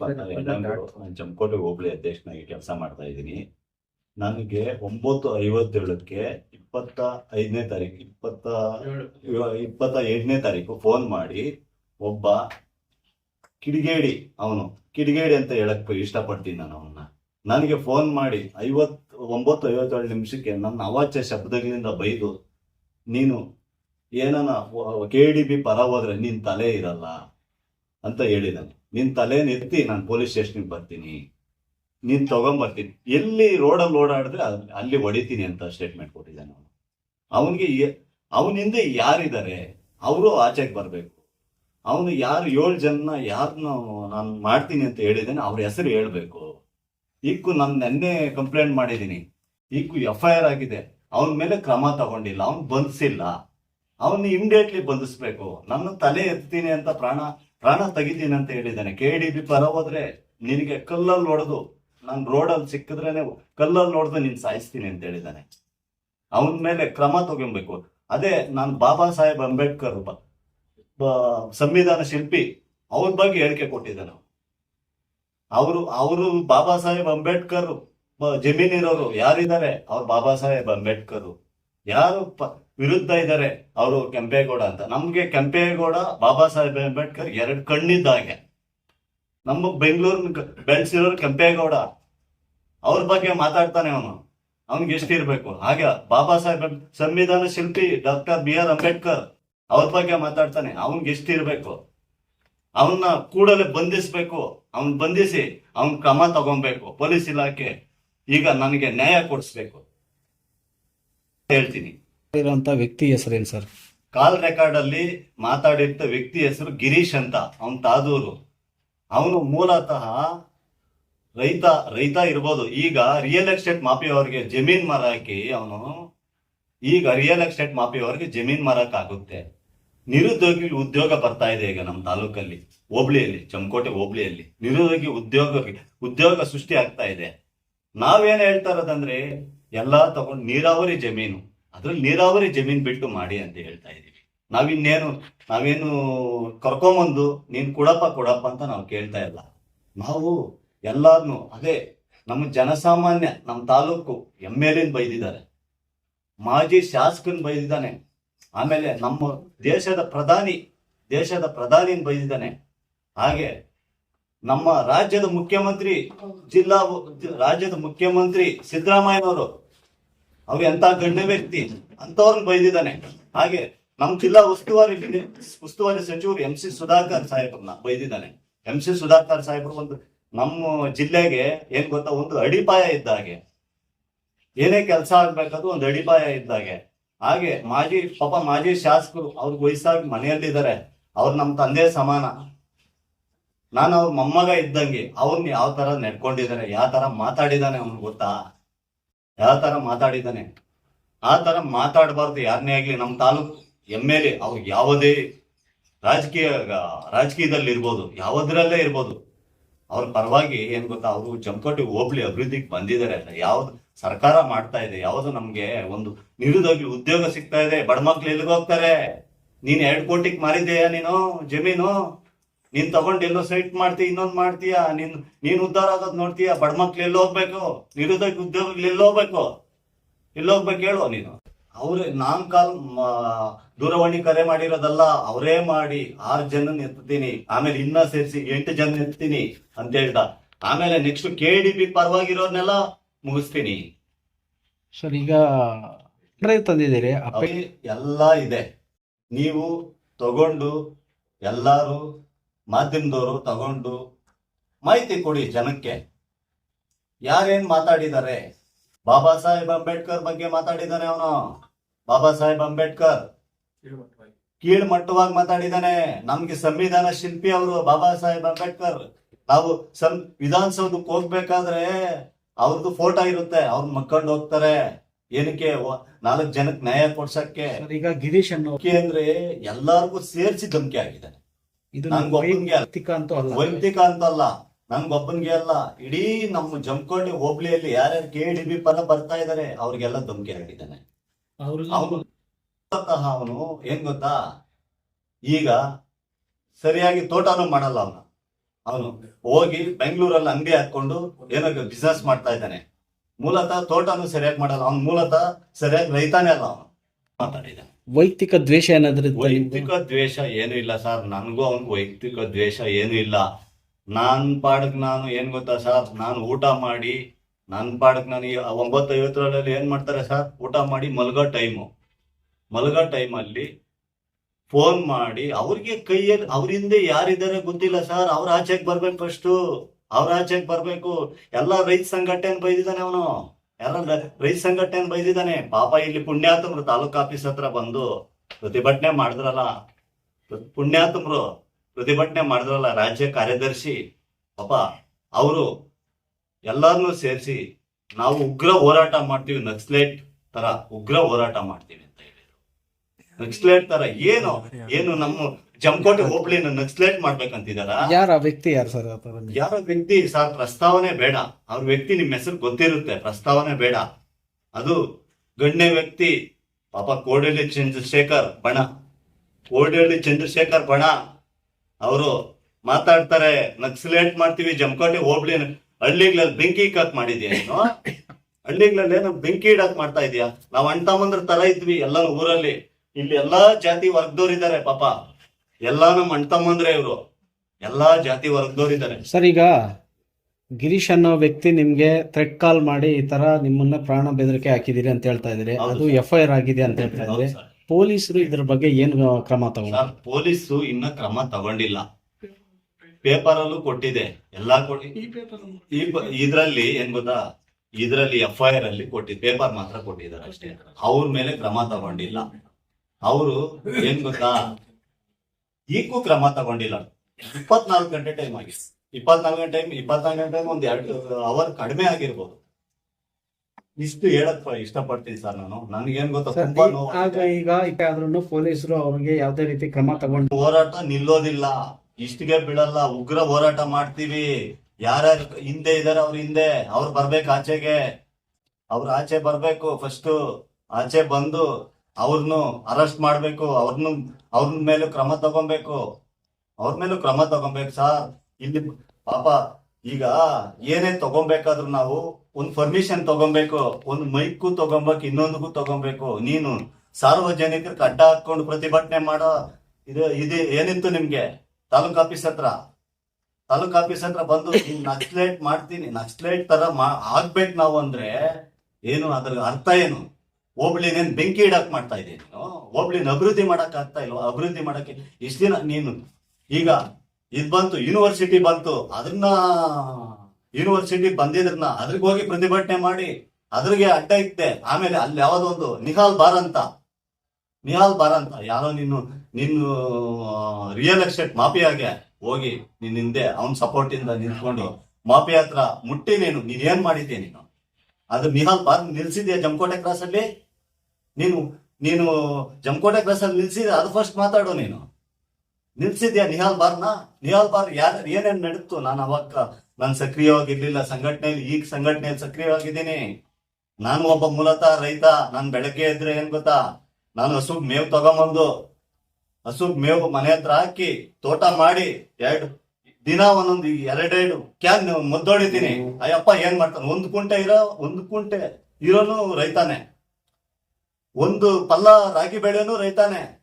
ನಾನು ಜಮಕೋಟೆ ಹೋಬಳಿ ಅಧ್ಯಕ್ಷನಾಗಿ ಕೆಲಸ ಮಾಡ್ತಾ ಇದ್ದೀನಿ. ನನಗೆ ಒಂಬತ್ತು ಐವತ್ತೇಳಕ್ಕೆ ಇಪ್ಪತ್ತ ಐದನೇ ತಾರೀಕು ಇಪ್ಪತ್ತ ಇಪ್ಪತ್ತ ಎಂಟನೇ ತಾರೀಕು ಫೋನ್ ಮಾಡಿ ಒಬ್ಬ ಕಿಡಿಗೇಡಿ ಅವನು ಕಿಡಿಗೇಡಿ ಅಂತ ಹೇಳಕ್ ಇಷ್ಟಪಡ್ತೀನಿ ನಾನು ಅವನ್ನ ನನಗೆ ಫೋನ್ ಮಾಡಿ ಐವತ್ ಒಂಬತ್ತು ಐವತ್ತೇಳು ನಿಮಿಷಕ್ಕೆ ನನ್ನ ಅವಾಚ್ಯ ಶಬ್ದಗಳಿಂದ ಬೈದು ನೀನು ಏನನ ಕೆ ಡಿ ಬಿ ಪರ ಹೋದ್ರೆ ನಿನ್ ತಲೆ ಇರಲ್ಲ ಅಂತ ಹೇಳಿದಾನೆ ನಿನ್ ತಲೆನ ಎತ್ತಿ ನಾನು ಪೊಲೀಸ್ ಸ್ಟೇಷನ್ಗೆ ಬರ್ತೀನಿ. ನೀನ್ ತಗೊಂಬರ್ತೀನಿ ಎಲ್ಲಿ ರೋಡಲ್ಲಿ ಓಡಾಡಿದ್ರೆ ಅಲ್- ಅಲ್ಲಿ ಹೊಡಿತೀನಿ ಅಂತ ಸ್ಟೇಟ್ಮೆಂಟ್ ಕೊಟ್ಟಿದ್ದಾನೆ ಅವನು. ಅವನಿಗೆ ಅವನ ಹಿಂದೆ ಯಾರಿದ್ದಾರೆ? ಅವರು ಆಚೆಗೆ ಬರಬೇಕು. ಅವನು ಯಾರು, ಏಳು ಜನ ಯಾರನ್ನ ನಾನು ಮಾಡ್ತೀನಿ ಅಂತ ಹೇಳಿದ್ದೇನೆ, ಅವ್ರ ಹೆಸರು ಹೇಳ್ಬೇಕು. ಈಗೂ ನಾನು ನೆನ್ನೆ ಕಂಪ್ಲೇಂಟ್ ಮಾಡಿದ್ದೀನಿ. ಈಗೂ ಎಫ್ ಐ ಆರ್ ಆಗಿದೆ. ಅವನ ಮೇಲೆ ಕ್ರಮ ತಗೊಂಡಿಲ್ಲ. ಅವ್ನು ಬಂಧಿಸಿಲ್ಲ ಅವನ್ನ ಇಮಿಡಿಯೇಟ್ಲಿ ಬಂಧಿಸ್ಬೇಕು ನನ್ನ ತಲೆ ಎತ್ತೀನಿ ಅಂತ ಪ್ರಾಣ ಪ್ರಾಣ ತೆಗಿತೀನಿ ಅಂತ ಹೇಳಿದ್ದಾನೆ. ಕೆ ಡಿ ಬಿ ಪರ ಹೋದ್ರೆ ನಿನಗೆ ಕಲ್ಲಲ್ಲಿ ಹೊಡೆದು, ನಾನು ರೋಡಲ್ಲಿ ಸಿಕ್ಕಿದ್ರೇನೆ ಕಲ್ಲಲ್ಲಿ ನೋಡ್ದೆ ನೀನ್ ಸಾಯಿಸ್ತೀನಿ ಅಂತ ಹೇಳಿದ್ದಾನೆ. ಅವನ ಮೇಲೆ ಕ್ರಮ ತಗೊಬೇಕು. ಅದೇ ನಾನು ಬಾಬಾ ಸಾಹೇಬ್ ಅಂಬೇಡ್ಕರ್ ಸಂವಿಧಾನ ಶಿಲ್ಪಿ, ಅವ್ರ ಬಗ್ಗೆ ಹೇಳಿಕೆ ಕೊಟ್ಟಿದ್ದಾನೆ. ಅವರು ಅವರು ಬಾಬಾ ಸಾಹೇಬ್ ಅಂಬೇಡ್ಕರ್ ಜಮೀನಿರೋರು ಯಾರಿದ್ದಾರೆ? ಅವ್ರು ಬಾಬಾ ಸಾಹೇಬ್ ಅಂಬೇಡ್ಕರ್. ಯಾರು ವಿರುದ್ಧ ಇದ್ದಾರೆ ಅವರು ಕೆಂಪೇಗೌಡ ಅಂತ. ನಮ್ಗೆ ಕೆಂಪೇಗೌಡ, ಬಾಬಾ ಸಾಹೇಬ್ ಅಂಬೇಡ್ಕರ್ ಎರಡು ಕಣ್ಣಿದ್ದ ಹಾಗೆ ನಮ್ಮ ಬೆಂಗಳೂರು ಬೆಳೆಸಿರೋರು ಕೆಂಪೇಗೌಡ. ಅವ್ರ ಬಗ್ಗೆ ಮಾತಾಡ್ತಾನೆ ಅವನು. ಅವನ್ಗೆ ಎಷ್ಟಿರ್ಬೇಕು ಹಾಗೆ ಬಾಬಾ ಸಾಹೇಬ್ ಸಂವಿಧಾನ ಶಿಲ್ಪಿ ಡಾಕ್ಟರ್ ಬಿ ಆರ್ ಅಂಬೇಡ್ಕರ್ ಅವ್ರ ಬಗ್ಗೆ ಮಾತಾಡ್ತಾನೆ. ಅವನ್ಗೆ ಎಷ್ಟಿರ್ಬೇಕು ಅವನ್ನ ಕೂಡಲೇ ಬಂಧಿಸ್ಬೇಕು. ಅವನ್ ಬಂಧಿಸಿ ಅವನ್ ಕ್ರಮ ತಗೊಬೇಕು. ಪೊಲೀಸ್ ಇಲಾಖೆ ಈಗ ನನಗೆ ನ್ಯಾಯ ಕೊಡಿಸ್ಬೇಕು. ಹೇಳ್ತೀನಿ. ಇರುವಂತ ವ್ಯಕ್ತಿ ಹೆಸರೇನು ಸರ್? ಕಾಲ್ ರೆಕಾರ್ಡ್ ಅಲ್ಲಿ ಮಾತಾಡಿರ್ತ ವ್ಯಕ್ತಿ ಹೆಸರು ಗಿರೀಶ್ ಅಂತ. ಅವನ್ ತಾದೂರು. ಅವನು ಮೂಲತಃ ರೈತ ರೈತ ಇರ್ಬೋದು. ಈಗ ರಿಯಲ್ ಎಸ್ಟೇಟ್ ಮಾಫಿಯವರಿಗೆ ಜಮೀನ್ ಮರಕ್ಕೆ ಅವನು ಈಗ ರಿಯಲ್ ಎಸ್ಟೇಟ್ ಮಾಫಿಯವರಿಗೆ ಜಮೀನ್ ಮರಕ್ ಆಗುತ್ತೆ ನಿರುದ್ಯೋಗಿ ಉದ್ಯೋಗ ಬರ್ತಾ ಇದೆ ಈಗ ನಮ್ಮ ತಾಲೂಕಲ್ಲಿ, ಹೋಬ್ಳಿಯಲ್ಲಿ, ಚಮಕೋಟೆ ಹೋಬ್ಳಿಯಲ್ಲಿ. ನಿರುದ್ಯೋಗಿ ಉದ್ಯೋಗ ಉದ್ಯೋಗ ಸೃಷ್ಟಿ ಆಗ್ತಾ ಇದೆ. ನಾವೇನ್ ಹೇಳ್ತಾ ಇರೋದಂದ್ರೆ, ಎಲ್ಲಾ ತಗೊಂಡು ನೀರಾವರಿ ಜಮೀನು. ಅದ್ರಲ್ಲಿ ನೀರಾವರಿ ಜಮೀನ್ ಬಿಟ್ಟು ಮಾಡಿ ಅಂತ ಹೇಳ್ತಾ ಇದೀವಿ ನಾವಿನ್ನೇನು, ನಾವೇನು ಕರ್ಕೊಂಬಂದು, ನೀನ್ ಕೊಡಪ್ಪ ಕೊಡಪ್ಪ ಅಂತ ನಾವು ಕೇಳ್ತಾ ಇಲ್ಲ. ನಾವು ಎಲ್ಲಾರ್ನು, ಅದೇ ನಮ್ಮ ಜನಸಾಮಾನ್ಯ, ನಮ್ಮ ತಾಲೂಕು ಎಂ ಎಲ್ ಎನ್ ಬೈದಿದ್ದಾರೆ. ಮಾಜಿ ಶಾಸಕನ್ ಬೈದಿದ್ದಾನೆ. ಆಮೇಲೆ ನಮ್ಮ ದೇಶದ ಪ್ರಧಾನಿ, ದೇಶದ ಪ್ರಧಾನಿನ್ ಬೈದಿದ್ದಾನೆ. ಹಾಗೆ ನಮ್ಮ ರಾಜ್ಯದ ಮುಖ್ಯಮಂತ್ರಿ ಜಿಲ್ಲಾ, ರಾಜ್ಯದ ಮುಖ್ಯಮಂತ್ರಿ ಸಿದ್ದರಾಮಯ್ಯನವರು ಅವ್ರು ಎಂತ ಗಣ್ಯ ವ್ಯಕ್ತಿ ಅಂತವ್ರನ್ನ ಬೈದಿದ್ದಾನೆ. ಹಾಗೆ ನಮ್ ಜಿಲ್ಲಾ ಉಸ್ತುವಾರಿ ಉಸ್ತುವಾರಿ ಸಚಿವರು ಎಂ ಸಿ ಸುಧಾಕರ್ ಸಾಹೇಬ್ರನ್ನ ಬೈದಿದ್ದಾನೆ. ಎಂ ಸಿ ಸುಧಾಕರ್ ಸಾಹೇಬ್ರು ಒಂದು ನಮ್ಮ ಜಿಲ್ಲೆಗೆ ಏನ್ ಗೊತ್ತಾ, ಒಂದು ಅಡಿಪಾಯ ಇದ್ದ ಹಾಗೆ. ಏನೇ ಕೆಲಸ ಆಗ್ಬೇಕಾದ್ರೂ ಒಂದು ಅಡಿಪಾಯ ಇದ್ದ ಹಾಗೆ. ಹಾಗೆ ಮಾಜಿ, ಪಾಪ ಮಾಜಿ ಶಾಸಕರು ಅವ್ರಿಗೆ ವಯಸ್ಸಾಗಿ ಮನೆಯಲ್ಲಿದ್ದಾರೆ. ಅವ್ರು ನಮ್ಮ ತಂದೆ ಸಮಾನ. ನಾನು ಅವ್ರ ಮೊಮ್ಮಗ ಇದ್ದಂಗೆ ಅವ್ರನ್ನ ಯಾವ ತರ ನೆಡ್ಕೊಂಡಿದ್ದಾರೆ, ಯಾವ ತರ ಮಾತಾಡಿದಾನೆ ಅವ್ನು ಗೊತ್ತಾ? ಯಾವ ತರ ಮಾತಾಡಿದ್ದಾನೆ? ಆ ತರ ಮಾತಾಡಬಾರ್ದು ಯಾರನ್ನೇ ಆಗ್ಲಿ ನಮ್ಮ ತಾಲೂಕು ಎಂ ಎಲ್ ಎ ಅವ್ರಿಗೆ ಯಾವುದೇ ರಾಜಕೀಯ, ರಾಜಕೀಯದಲ್ಲಿ ಇರ್ಬೋದು, ಯಾವುದ್ರಲ್ಲೇ ಇರ್ಬೋದು. ಅವ್ರ ಪರವಾಗಿ ಏನ್ ಗೊತ್ತಾ, ಅವರು ಜಮಕೋಟೆ ಹೋಬಳಿ ಅಭಿವೃದ್ಧಿಗೆ ಬಂದಿದ್ದಾರೆ ಯಾವ್ದು ಸರ್ಕಾರ ಮಾಡ್ತಾ ಇದೆ, ಯಾವುದು ನಮ್ಗೆ ಒಂದು ನಿರುದ್ಯೋಗಿ ಉದ್ಯೋಗ ಸಿಗ್ತಾ ಇದೆ, ಬಡ ಮಕ್ಳು ಎಲ್ಲಿಗೆ ಹೋಗ್ತಾರೆ ನೀನ್ ಎರಡು ಕೋಟಿಗೆ ಮಾರಿದೆಯಾ ನೀನು, ಜಮೀನು? ನೀನ್ ತಗೊಂಡ್ ಎಲ್ಲೋ ಸೈಟ್ ಮಾಡ್ತೀಯ ಇನ್ನೊಂದ್ ಮಾಡ್ತೀಯ ನೀನ್ ನೀನ್ ಉದ್ಧಾರ ಆಗೋದ್ ನೋಡ್ತೀಯ ಬಡ ಮಕ್ಳು ಎಲ್ಲಿ ಹೋಗ್ಬೇಕು? ನಿರುದ್ಯೋಗ ಉದ್ಯೋಗಗಳು ಎಲ್ಲಿ ಹೋಗ್ಬೇಕು? ಎಲ್ಲಿ ಹೋಗ್ಬೇಕು ಹೇಳು ನೀನು. ಅವ್ರೆ ನಾನ್ ಕಾಲ್ ದೂರವಾಣಿ ಕರೆ ಮಾಡಿರೋದಲ್ಲ ಅವರೇ ಮಾಡಿ ಆರ್ ಜನ ಎತ್ತೀನಿ ಆಮೇಲೆ ಇನ್ನ ಸೇರಿಸಿ ಎಂಟು ಜನ ಎತ್ತೀನಿ ಅಂತ ಹೇಳ್ದ. ಆಮೇಲೆ ನೆಕ್ಸ್ಟ್ ಕೆ ಡಿ ಪಿ ಪರವಾಗಿರೋರ್ನೆಲ್ಲ ಮುಗಿಸ್ತೀನಿ. ಸರ್ ಈಗ ತಂದಿದ್ದೀರಿ ಎಲ್ಲ ಇದೆ. ನೀವು ತಗೊಂಡು ಎಲ್ಲಾರು ಮಾಧ್ಯಮದವರು ತಗೊಂಡು ಮಾಹಿತಿ ಕೊಡಿ ಜನಕ್ಕೆ. ಯಾರೇನ್ ಮಾತಾಡಿದ್ದಾರೆ ಬಾಬಾ ಸಾಹೇಬ್ ಅಂಬೇಡ್ಕರ್ ಬಗ್ಗೆ ಮಾತಾಡಿದಾನೆ ಅವನು. ಬಾಬಾ ಸಾಹೇಬ್ ಅಂಬೇಡ್ಕರ್. ಕೀಳ್ಮಟ್ಟವಾಗಿ ಮಾತಾಡಿದ್ದಾನೆ ಮಾತಾಡಿದಾನೆ. ನಮ್ಗೆ ಸಂವಿಧಾನ ಶಿಲ್ಪಿ ಅವರು ಬಾಬಾ ಸಾಹೇಬ್ ಅಂಬೇಡ್ಕರ್. ನಾವು ಸಂ ವಿಧಾನಸೌಧಕ್ಕೆ ಹೋಗ್ಬೇಕಾದ್ರೆ ಅವ್ರದ್ದು ಫೋಟೋ ಇರುತ್ತೆ. ಅವ್ರು ಮಕ್ಕೊಂಡು ಹೋಗ್ತಾರೆ. ಏನಕ್ಕೆ ನಾಲ್ಕು ಜನಕ್ಕೆ ನ್ಯಾಯ ಕೊಡ್ಸಕ್ಕೆ. ಈಗ ಗಿರೀಶ್ ಅನ್ನೋಕೆ ಅಂದ್ರೆ ಎಲ್ಲಾರ್ಗು ಸೇರಿಸಿ ಧಮ್ಕಿ ಆಗಿದೆ ಇದು ನನ್ಗೆ ಅಂತ ಅಲ್ಲ. ವೈಯಕ್ತಿಕ ಅಂತ ಅಲ್ಲ. ವೈಯಕ್ತಿಕ ಅಂತಲ್ಲ ನನ್ಗೊಬ್ಬನ್ಗೆ ಅಲ್ಲ. ಇಡೀ ನಮ್ಮ ಜಮಖಂಡಿ ಹೋಬ್ಳಿಯಲ್ಲಿ ಯಾರ್ಯಾರು ಕೆ ಡಿ ಬಿ ಪರ ಬರ್ತಾ ಇದಾರೆ ಅವ್ರಿಗೆಲ್ಲ ಧಮ್ಕಿ ಹಾಕಿದ್ದಾನೆ. ಅವನು ಏನ್ ಗೊತ್ತಾ? ಈಗ ಸರಿಯಾಗಿ ತೋಟನೂ ಮಾಡಲ್ಲ ಅವನು. ಅವನು ಹೋಗಿ ಬೆಂಗಳೂರಲ್ಲಿ ಅಂಗಡಿ ಹಾಕೊಂಡು ಏನೋ ಬಿಸ್ನೆಸ್ ಮಾಡ್ತಾ ಇದ್ದಾನೆ. ಮೂಲತಃ ತೋಟನು ಸರಿಯಾಗಿ ಮಾಡಲ್ಲ. ಅವ್ನು ಮೂಲತಃ ಸರಿಯಾಗಿ ರೈತಾನೆ ಅಲ್ಲ ಅವನು. ಮಾತಾಡಿದ್ದಾನೆ ವೈಯಕ್ತಿಕ ದ್ವೇಷ ಏನಾದ್ರೂ ಇತ್ತಾ ನಿಮ್ಗೆ? ವೈಯಕ್ತಿಕ ದ್ವೇಷ ಏನು ಇಲ್ಲ ಸರ್. ನನಗೂ ಅವ್ನಿಗೆ ವೈಯಕ್ತಿಕ ದ್ವೇಷ ಏನು ಇಲ್ಲ. ನಾನ್ ಪಾಡಕ್ ನಾನು ಏನ್ ಗೊತ್ತಾ ಸರ್? ನಾನು ಊಟ ಮಾಡಿ ನನ್ ಪಾಡಕ್ ನಾನು ಈ ಒಂಬತ್ತು ಐವತ್ತರಲ್ಲಿ ಏನ್ ಮಾಡ್ತಾರೆ ಸರ್? ಊಟ ಮಾಡಿ ಮಲ್ಗೋ ಟೈಮು. ಟೈಮ್ ಟೈಮಲ್ಲಿ ಫೋನ್ ಮಾಡಿ ಅವ್ರಿಗೆ ಕೈಯಲ್ಲಿ ಅವ್ರ ಹಿಂದೆ ಯಾರಿದ್ದಾರೆ ಗೊತ್ತಿಲ್ಲ ಸರ್. ಅವ್ರ ಆಚೆಗೆ ಬರ್ಬೇಕು ಫಸ್ಟು. ಅವ್ರ ಆಚೆಗೆ ಬರ್ಬೇಕು. ಎಲ್ಲ ರೈತ ಸಂಘಟನೆ ಬೈದಿದ್ದಾನೆ ಅವನು. ಎಲ್ಲ ರೈತ ಸಂಘಟನೆ ಬೈದಿದ್ದಾನೆ. ಪಾಪ ಇಲ್ಲಿ ಪುಣ್ಯಾತಮ್ರು ತಾಲೂಕ್ ಆಫೀಸ್ ಹತ್ರ ಬಂದು ಪ್ರತಿಭಟನೆ ಮಾಡಿದ್ರಲ್ಲ. ಪುಣ್ಯಾತಮ್ರು ಪ್ರತಿಭಟನೆ ಮಾಡಿದ್ರಲ್ಲ, ರಾಜ್ಯ ಕಾರ್ಯದರ್ಶಿ. ಪಾಪ ಅವರು ಎಲ್ಲರನ್ನೂ ಸೇರಿಸಿ ನಾವು ಉಗ್ರ ಹೋರಾಟ ಮಾಡ್ತೀವಿ. ನಕ್ಸಲೇಟ್ ತರ ಉಗ್ರ ಹೋರಾಟ ಮಾಡ್ತೀವಿ ಅಂತ ಹೇಳಿದ್ರು. ನಕ್ಸಲೇಟ್ ತರ ಏನು? ಏನು ನಮ್ಮ ಜಮಕೋಟೆ ಹೋಬಳಿನ ನಕ್ಸಲೇಟ್ ಮಾಡ್ಬೇಕಂತಿದಾರ? ಯಾರ ವ್ಯಕ್ತಿ ಯಾರು ಸರ್ ಯಾರ ವ್ಯಕ್ತಿ ಸರ್ ಪ್ರಸ್ತಾವನೆ ಬೇಡ. ಅವ್ರ ವ್ಯಕ್ತಿ ನಿಮ್ಮ ಹೆಸರು ಗೊತ್ತಿರುತ್ತೆ ಪ್ರಸ್ತಾವನೆ ಬೇಡ. ಅದು ಗಣ್ಯ ವ್ಯಕ್ತಿ ಪಾಪ ಕೋಡಳ್ಳಿ ಚಂದ್ರಶೇಖರ್ ಬಣ. ಕೋಡಳ್ಳಿ ಚಂದ್ರಶೇಖರ್ ಬಣ. ಅವರು ಮಾತಾಡ್ತಾರೆ ನಕ್ಸಲೇಟ್ ಮಾಡ್ತೀವಿ ಜಮಕೋಟೆ ಹೋಬ್ಳಿ ಹಳ್ಳಿಗಳಲ್ಲಿ ಬೆಂಕಿ ಇಕ್ಕಕ್ ಮಾಡಿದ್ಯಾ ನೀನು? ಹಳ್ಳಿಗಳಲ್ಲಿ ಏನೋ ಬೆಂಕಿ ಇಡಕ್ ಮಾಡ್ತಾ ಇದೀಯಾ? ನಾವ್ ಅಣ್ಣ ತಮ್ಮಂದ್ರ ತರ ಇದ್ವಿ ಎಲ್ಲ ಊರಲ್ಲಿ. ಇಲ್ಲಿ ಎಲ್ಲಾ ಜಾತಿ ವರ್ಗದವ್ರಿದ್ದಾರೆ ಪಾಪ. ಎಲ್ಲಾ ನಮ್ಮ ಅಣ್ಣ ತಮ್ಮಂದ್ರೆ ಇವರು. ಎಲ್ಲಾ ಜಾತಿ ವರ್ಗದವ್ರಿದ್ದಾರೆ ಸರ್ ಈಗ ಗಿರೀಶ್ ಅನ್ನೋ ವ್ಯಕ್ತಿ ನಿಮ್ಗೆ ಥ್ರೆಡ್ ಕಾಲ್ ಮಾಡಿ ಈ ತರ ನಿಮ್ಮನ್ನ ಪ್ರಾಣ ಬೆದರಿಕೆ ಹಾಕಿದಿರಿ ಅಂತ ಹೇಳ್ತಾ ಇದ್ರಿ ಹೌದು ಅದು. ಎಫ್ ಐ ಆರ್ ಆಗಿದೆ ಅಂತ ಹೇಳ್ತಾ ಸರ್. ಪೊಲೀಸರು ಇದ್ರ ಬಗ್ಗೆ ಏನು ಕ್ರಮ ತಗೊಂಡ ಸರ್ ಪೊಲೀಸು ಇನ್ನ ಕ್ರಮ ತಗೊಂಡಿಲ್ಲ. ಪೇಪರ್ ಅಲ್ಲೂ ಕೊಟ್ಟಿದೆ. ಎಲ್ಲಾ ಕೊಟ್ಟಿ ಈ ಇದ್ರಲ್ಲಿ ಏನ್ ಗೊತ್ತಾ? ಇದ್ರಲ್ಲಿ ಎಫ್ ಐ ಆರ್ ಅಲ್ಲಿ ಕೊಟ್ಟಿದ್ದ ಪೇಪರ್ ಮಾತ್ರ ಕೊಟ್ಟಿದ್ದಾರೆ ಅಷ್ಟೇ. ಅವ್ರ ಮೇಲೆ ಕ್ರಮ ತಗೊಂಡಿಲ್ಲ. ಅವರು ಏನ್ ಗೊತ್ತಾ? ಈಗೂ ಕ್ರಮ ತಗೊಂಡಿಲ್ಲ. ಇಪ್ಪತ್ನಾಲ್ಕು ಗಂಟೆ ಟೈಮ್ ಆಗಿದೆ ಇಪ್ಪತ್ನಾಲ್ಕು ಗಂಟೆ ಟೈಮ್ ಇಪ್ಪತ್ನಾಲ್ಕು ಗಂಟೆ ಟೈಮ್ ಒಂದ್ ಎರಡು ಅವರ್ ಕಡಿಮೆ ಆಗಿರ್ಬೋದು. ಇಷ್ಟು ಹೇಳಕ್ ಇಷ್ಟಪಡ್ತೀನಿ ಸರ್ ನಾನು. ನನ್ಗೇನ್ ಗೊತ್ತಾ ತುಂಬಾ ಆಗ ಈಗ ಆದ್ರೂ ಪೊಲೀಸರು ಅವ್ರಿಗೆ ಯಾವ್ದೇ ರೀತಿ ಕ್ರಮ ತಗೊಂಡು ಹೋರಾಟ ನಿಲ್ಲೋದಿಲ್ಲ. ಇಷ್ಟಿಗೆ ಬಿಡಲ್ಲ. ಉಗ್ರ ಹೋರಾಟ ಮಾಡ್ತೀವಿ. ಯಾರ್ಯಾರು ಹಿಂದೆ ಇದಾರೆ ಅವ್ರ ಹಿಂದೆ. ಅವ್ರು ಬರ್ಬೇಕು ಆಚೆಗೆ. ಅವ್ರ ಆಚೆ ಬರ್ಬೇಕು. ಫಸ್ಟ್ ಆಚೆ ಬಂದು ಅವ್ರನ್ನು ಅರೆಸ್ಟ್ ಮಾಡ್ಬೇಕು, ಅವ್ರನ್ನು ಅವ್ರ ಮೇಲೂ ಕ್ರಮ ತಗೊಬೇಕು, ಅವ್ರ ಮೇಲೂ ಕ್ರಮ ತಗೊಬೇಕು ಸರ್. ಇಲ್ಲಿ ಪಾಪ ಈಗ ಏನೇ ತಗೊಬೇಕಾದ್ರೂ ನಾವು ಒಂದ್ ಪರ್ಮಿಷನ್ ತಗೊಬೇಕು, ಒಂದ್ ಮೈಕು ತಗೊಬೇಕು ಇನ್ನೊಂದಿಗೂ ತಗೊಬೇಕು. ನೀನು ಸಾರ್ವಜನಿಕರಿಗೆ ಅಡ್ಡ ಹಾಕೊಂಡು ಪ್ರತಿಭಟನೆ ಮಾಡೋ. ಇದು ಇದು ಏನಿತ್ತು ನಿಮ್ಗೆ? ತಾಲೂಕ್ ಆಫೀಸ್ ಹತ್ರ? ತಾಲೂಕ್ ಆಫೀಸ್ ಹತ್ರ ಬಂದು ನಕ್ಸ್ಲೇಟ್ ಮಾಡ್ತೀನಿ, ನಕ್ಸ್ಲೇಟ್ ತರ ಆಗ್ಬೇಕು ನಾವು ಅಂದ್ರೆ ಏನು ಅದ್ರ ಅರ್ಥ ಏನು? ಹೋಬ್ಳಿನೇನ್ ಬೆಂಕಿ ಇಡಕ್ ಮಾಡ್ತಾ ಇದ್ದೀನಿ ನೀನು? ಹೋಬ್ಳಿನ ಅಭಿವೃದ್ಧಿ ಮಾಡಕ್ ಆಗ್ತಾ ಇಲ್ವಾ? ಅಭಿವೃದ್ಧಿ ಮಾಡಕ್ಕೆ ಇಷ್ಟ ದಿನ ನೀನು. ಈಗ ಇದ್ ಬಂತು ಯೂನಿವರ್ಸಿಟಿ ಬಂತು. ಅದನ್ನ ಯೂನಿವರ್ಸಿಟಿ ಬಂದಿದ್ರನ್ನ ಅದ್ರಿಗೆ ಹೋಗಿ ಪ್ರತಿಭಟನೆ ಮಾಡಿ, ಅದ್ರಿಗೆ ಅಡ್ಡ ಇತ್ತೆ. ಆಮೇಲೆ ಅಲ್ಲಿ ಯಾವ್ದೋ ಒಂದು ನಿಹಾಲ್ ಬಾರ್ ಅಂತ ನಿಹಾಲ್ ಬಾರ್ ಅಂತ ಯಾರೋ ನೀನು ನೀನು ರಿಯಲ್ ಎಸ್ಟೇಟ್ ಮಾಫಿಯಾಗೆ ಹೋಗಿ ನಿನ್ ಹಿಂದೆ ಅವನ್ ಸಪೋರ್ಟ್ ಇಂದ ನಿಂತ್ಕೊಂಡು ಮಾಫಿ ಹತ್ರ ಮುಟ್ಟಿ ನೀನು, ನೀನ್ ಏನ್ ಮಾಡಿದ್ದೆ ನೀನು? ಅದು ನಿಹಾಲ್ ಬಾರ್ ನಿಲ್ಸಿದ್ಯಾ ಜಮಕೋಟೆ ಕ್ರಾಸ್ ಅಲ್ಲಿ? ನೀನು ನೀನು ಜಮಕೋಟೆ ಕ್ರಾಸ್ ಅಲ್ಲಿ ನಿಲ್ಸಿದ್ಯಾ ಅದು ಫಸ್ಟ್ ಮಾತಾಡು ನೀನು. ನಿಲ್ಸಿದ್ಯಾ ನಿಹಾಲ್ ಬಾರ್ನ? ನಿಹಾಲ್ ಬಾರ್ ಯಾರು, ಏನೇನು ನಡೀತು? ನಾನು ಅವಾಗ, ನಾನು ಸಕ್ರಿಯವಾಗಿರ್ಲಿಲ್ಲ, ಸಂಘಟನೆಯಲ್ಲಿ, ಈಗ ಸಂಘಟನೆಯಲ್ಲಿ ಸಕ್ರಿಯವಾಗಿದ್ದೀನಿ. ನಾನು ಒಬ್ಬ ಮೂಲತಃ ರೈತ, ನಾನು ಬೆಳಗ್ಗೆ ಎದ್ರೆ ಏನ್ ಗೊತ್ತಾ? ನಾನು ಹಸುಗ್ ಮೇವು ತಗೊಂಬಂದು, ಹಸುಗ್ ಮೇವು ಮನೆ ಹತ್ರ ಹಾಕಿ, ತೋಟ ಮಾಡಿ, ಎರಡು ದಿನ ಒಂದೊಂದು, ಎರಡೆರಡು ಕ್ಯಾನ್ ಮುದ್ದೊಡಿತೀನಿ ಅಯ್ಯಪ್ಪ ಏನ್ ಮಾಡ್ತಾನೆ? ಒಂದು ಕುಂಟೆ ಇರೋ, ಒಂದು ಕುಂಟೆ ಇರೋನು ರೈತಾನೆ. ಒಂದು ಪಲ್ಲ ರಾಗಿ ಬೆಳೆನೂ ರೈತಾನೆ.